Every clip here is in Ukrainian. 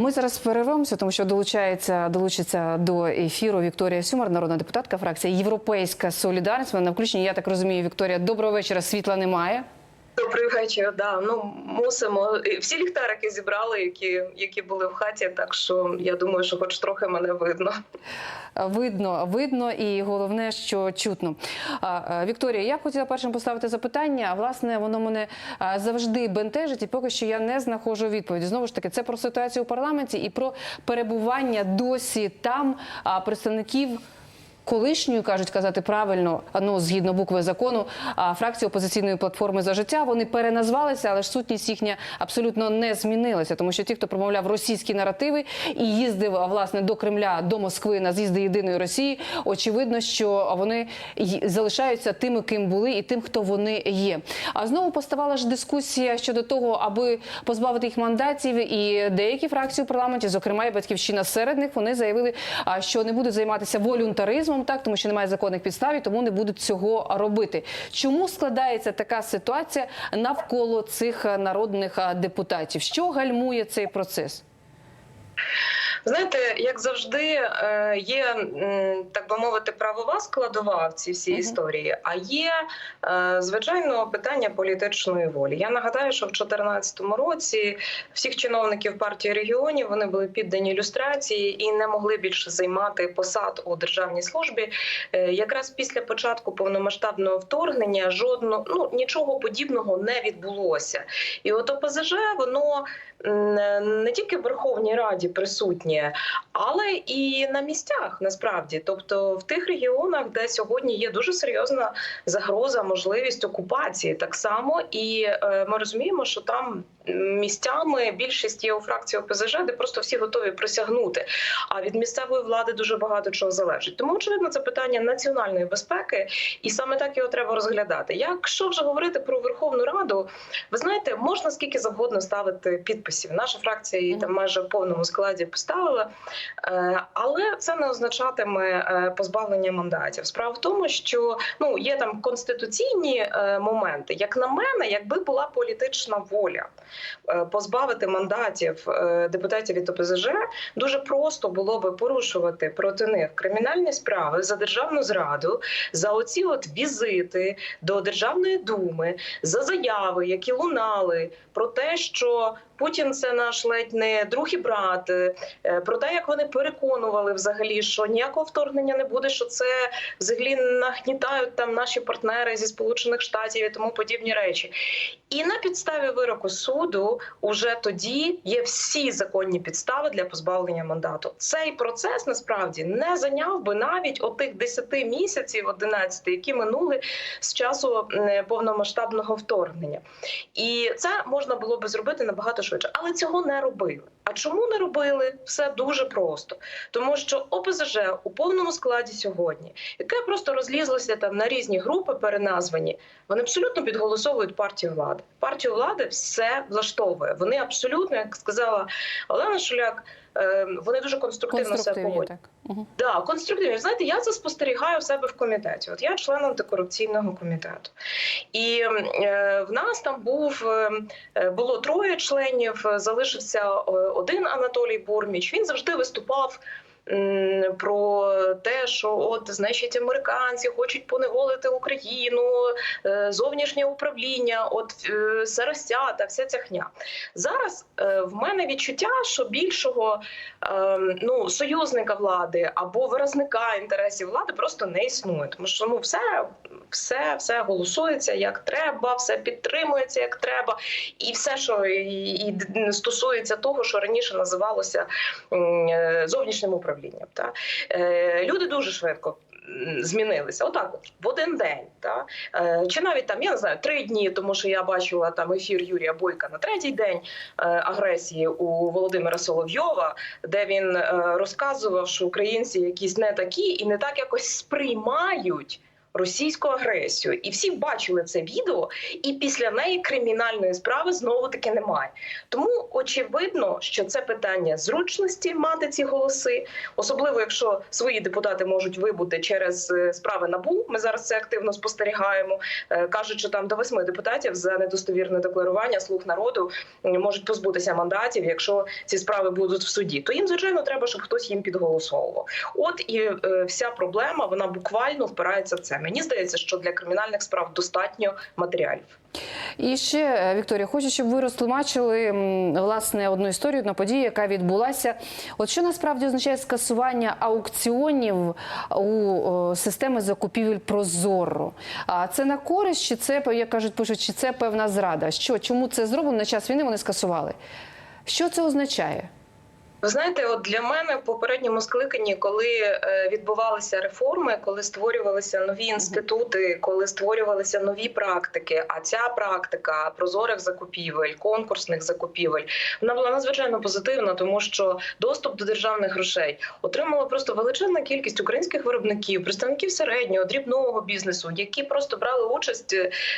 Ми зараз перервемося, тому що долучається долучиться до ефіру Вікторія Сюмар, народна депутатка, фракція Європейська Солідарність. Вона на включенні. Я так розумію, Вікторія, доброго вечора. Світла немає. Добрий вечір. Да, ну мусимо всі ліхтарики зібрали, які, які були в хаті. Так що я думаю, що хоч трохи мене видно. Видно, видно, і головне, що чутно. А, а, Вікторія, я хотіла першим поставити запитання. Власне, воно мене завжди бентежить, і поки що я не знаходжу відповіді. Знову ж таки, це про ситуацію у парламенті і про перебування досі там а, представників. Колишньою кажуть казати правильно, ну згідно букви закону, а фракції опозиційної платформи за життя вони переназвалися, але ж сутність їхня абсолютно не змінилася, тому що ті, хто промовляв російські наративи і їздив власне до Кремля, до Москви на з'їзди єдиної Росії, очевидно, що вони залишаються тими, ким були, і тим, хто вони є. А знову поставала ж дискусія щодо того, аби позбавити їх мандатів, і деякі фракції у парламенті, зокрема і батьківщина серед них, вони заявили, що не будуть займатися волюнтаризмом, так тому що немає законних підстав, і тому не будуть цього робити. Чому складається така ситуація навколо цих е, народних е, депутатів? Що гальмує цей процес? Знаєте, як завжди, е, є так би мовити, правова складова в цій всій історії, а є е, звичайно питання політичної волі. Я нагадаю, що в 2014 році всіх чиновників партії регіонів вони були піддані ілюстрації і не могли більше займати посад у державній службі. Е, Якраз після початку повномасштабного вторгнення жодного ну нічого подібного не відбулося. І от ОПЗЖ воно не тільки в Верховній Раді присутнє, але і на місцях насправді, тобто в тих регіонах, де сьогодні є дуже серйозна загроза, можливість окупації, так само і е, ми розуміємо, що там місцями більшість є у фракції ОПЗЖ, де просто всі готові присягнути. А від місцевої влади дуже багато чого залежить. Тому очевидно, це питання національної безпеки, і саме так його треба розглядати. Якщо вже говорити про Верховну Раду, ви знаєте, можна скільки завгодно ставити підписів. Наша фракція її там майже в повному складі поставила, Е, але це не означатиме е, позбавлення мандатів. Справа в тому, що ну є там конституційні е, моменти. Як на мене, якби була політична воля позбавити мандатів депутатів від ОПЗЖ, дуже просто було би порушувати проти них кримінальні справи за державну зраду, за оці от візити до Державної думи, за заяви, які лунали про те, що Путін це наш ледь не друг і брат. е, Про те, як вони переконували взагалі, що ніякого вторгнення не буде, що це взагалі нагнітають там наші партнери зі сполучених штатів і тому подібні речі. І на підставі вироку суду уже тоді є всі законні підстави для позбавлення мандату. Цей процес насправді не зайняв би навіть отих 10 місяців, 11, які минули з часу повномасштабного вторгнення. І це можна було би зробити набагато швидше, але цього не робили. А чому не робили? Все дуже просто, тому що ОПЗЖ у повному складі сьогодні, яке просто розлізлося там на різні групи, переназвані, вони абсолютно підголосовують партію влади. Партію влади все влаштовує. Вони абсолютно, як сказала Олена Шуляк, е, вони дуже конструктивно все Конструктивні поводять. Угу. Да, конструктивні. Знаєте, я це спостерігаю в себе в комітеті. От я член антикорупційного комітету, і е, в нас там був е, е, було троє членів. Залишився е, один Анатолій Бурміч. Він завжди виступав. Про те, що от значить американці хочуть поневолити Україну, е, зовнішнє управління, от е, саросята, вся ця хня. Зараз е, в мене відчуття, що більшого ну союзника влади або виразника інтересів влади просто не існує, тому що ну все, все, все голосується як треба, все підтримується як треба, і все, що і, і стосується того, що раніше називалося е, зовнішнім управлінням. Та е, люди дуже швидко. Змінилися отак, от в один день, та е, чи навіть там я не знаю три дні, тому що я бачила там ефір Юрія Бойка на третій день агресії у Володимира Соловйова, де він розказував, що українці якісь не такі і не так якось сприймають російську агресію, і всі бачили це відео, і після неї кримінальної справи знову таки немає. Тому очевидно, що це питання зручності мати ці голоси, особливо якщо свої депутати можуть вибути через е, справи набу. Ми зараз це активно спостерігаємо. Е, Кажуть, що там до восьми депутатів за недостовірне декларування слуг народу можуть позбутися мандатів, якщо ці справи будуть в суді. То їм звичайно треба, щоб хтось їм підголосовував. От і е, вся проблема вона буквально впирається в це. Мені здається, що для кримінальних справ достатньо матеріалів. І ще е, Вікторія, хочу, щоб ви розтлумачили власне одну історію, одну подію, яка відбулася. От що насправді означає скасування аукціонів у системи закупівель Прозоро? А це на користь, чи це як кажуть, пишуть, чи це певна зрада? Що чому це зроблено на час війни? Вони скасували? Що це означає? Ви знаєте, от для мене в попередньому скликанні, коли е, відбувалися реформи, коли створювалися нові інститути, коли створювалися нові практики, а ця практика прозорих закупівель, конкурсних закупівель, вона була надзвичайно позитивна, тому що доступ до державних грошей отримала просто величезна кількість українських виробників, представників середнього дрібного бізнесу, які просто брали участь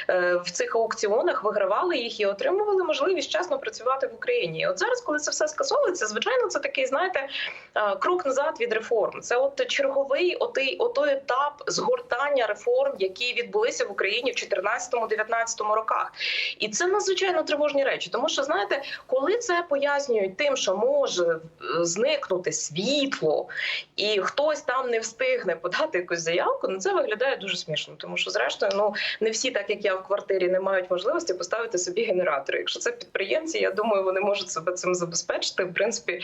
е, в цих аукціонах, вигравали їх і отримували можливість чесно працювати в Україні. От зараз, коли це все скасовується, звичайно, це такий, знаєте, е, крок назад від реформ. Це от черговий отий, отой етап згортання реформ, які відбулися в Україні в 14-19 роках. І це надзвичайно тривожні речі, тому що знаєте, коли це пояснюють тим, що може е, зникнути світло, і хтось там не встигне подати якусь заявку, ну це виглядає дуже смішно, тому що зрештою, ну не всі, так як я в квартирі, не мають можливості поставити собі генератори. Якщо це підприємці, я думаю, вони можуть себе цим забезпечити. В принципі,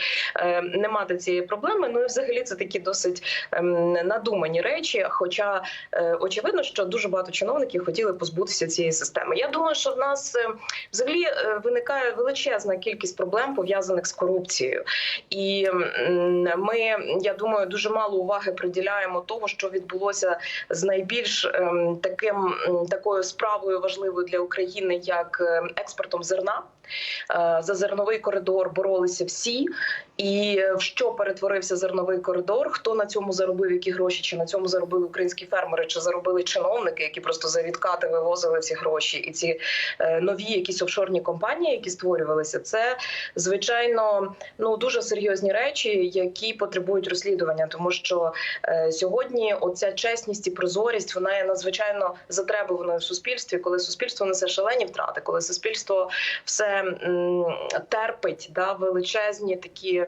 не мати цієї проблеми. Ну і взагалі це такі досить ем, надумані речі. Хоча е, очевидно, що дуже багато чиновників хотіли позбутися цієї системи. Я думаю, що в нас е, взагалі е, виникає величезна кількість проблем пов'язаних з корупцією, і ми, я думаю, дуже мало уваги приділяємо того, що відбулося з найбільш ем, таким такою справою важливою для України, як е, експортом зерна. Е, За зерновий коридор боролися всі, і в що перетворився зерновий коридор? Хто на цьому заробив які гроші? Чи на цьому заробили українські фермери, чи заробили чиновники, які просто за відкати вивозили ці гроші, і ці е, нові якісь офшорні компанії, які створювалися, це звичайно ну дуже серйозні речі, які потребують розслідування, тому що е, сьогодні оця чесність і прозорість вона є надзвичайно затребуваною в суспільстві, коли суспільство несе шалені втрати, коли суспільство все терпить да величезні такі.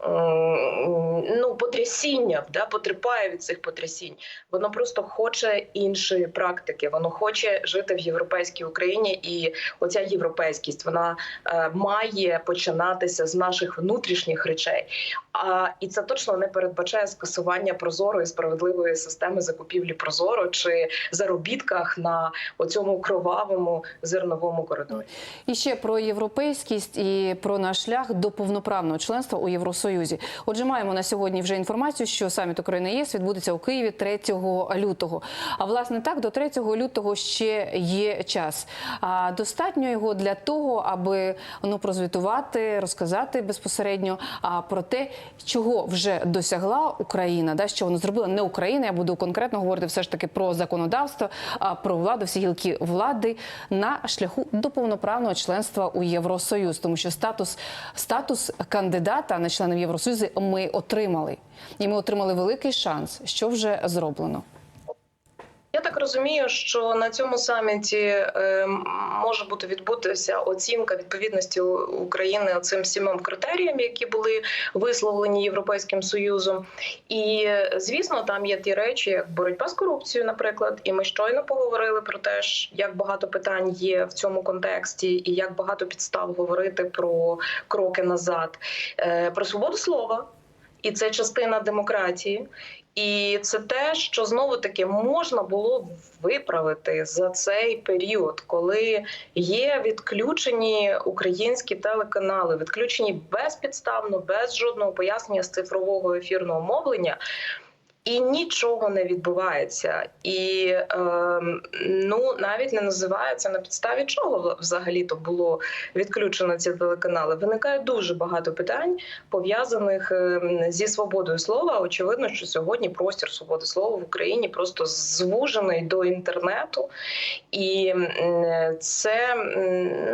Ну, потрясіння да потерпає від цих потрясінь. Воно просто хоче іншої практики. Воно хоче жити в європейській Україні, і оця європейськість вона е, має починатися з наших внутрішніх речей. А і це точно не передбачає скасування прозорої справедливої системи закупівлі прозоро чи заробітках на оцьому кровавому зерновому коридорі. І ще про європейськість і про наш шлях до повноправного членства у Євросоюзі. Отже, маємо на сьогодні вже інформацію, що саміт України ЄС відбудеться у Києві 3 лютого. А власне так до 3 лютого ще є час. А достатньо його для того, аби ну, прозвітувати, розказати безпосередньо про те, чого вже досягла Україна, да що вона зробила не Україна. Я буду конкретно говорити все ж таки про законодавство, а про владу, всі гілки влади на шляху до повноправного членства у Євросоюз, тому що статус статус кандидата на членів Євросоюзі ми отримали, і ми отримали великий шанс, що вже зроблено. Я так розумію, що на цьому саміті е, може бути відбутися оцінка відповідності України цим сімом критеріям, які були висловлені Європейським Союзом. І звісно, там є ті речі, як боротьба з корупцією, наприклад. І ми щойно поговорили про те, як багато питань є в цьому контексті, і як багато підстав говорити про кроки назад, Е, про свободу слова. І це частина демократії, і це те, що знову таки можна було виправити за цей період, коли є відключені українські телеканали, відключені безпідставно, без жодного пояснення з цифрового ефірного мовлення. І нічого не відбувається, і е, ну навіть не називається на підставі чого взагалі то було відключено ці телеканали. Виникає дуже багато питань пов'язаних е, зі свободою слова. Очевидно, що сьогодні простір свободи слова в Україні просто звужений до інтернету, і це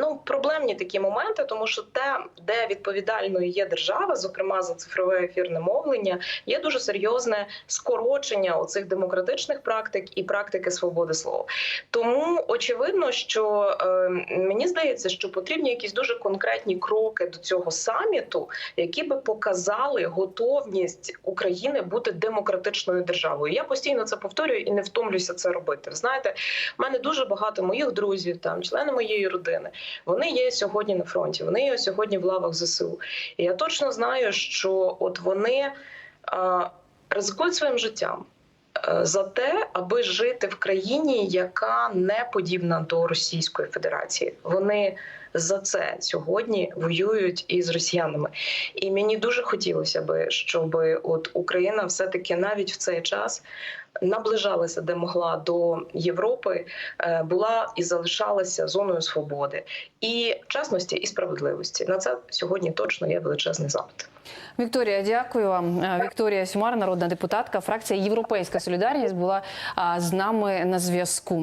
ну проблемні такі моменти, тому що те, де відповідальною є держава, зокрема за цифрове ефірне мовлення, є дуже серйозне скорочення оцих демократичних практик і практики свободи слова. Тому очевидно, що е, мені здається, що потрібні якісь дуже конкретні кроки до цього саміту, які би показали готовність України бути демократичною державою. Я постійно це повторюю і не втомлюся це робити. Знаєте, в мене дуже багато моїх друзів, там члени моєї родини. Вони є сьогодні на фронті. Вони є сьогодні в лавах ЗСУ. І я точно знаю, що от вони а, ризикують своїм життям. е, За те, аби жити в країні, яка не подібна до Російської Федерації, вони за це сьогодні воюють із росіянами. І мені дуже хотілося би, щоб от Україна все-таки навіть в цей час наближалася де могла до Європи, е, була і залишалася зоною свободи і чесності і справедливості. На це сьогодні точно є величезний запит. Вікторія, дякую вам. Е, Вікторія Сюмар, народна депутатка, фракція Європейська Солідарність була з нами на зв'язку.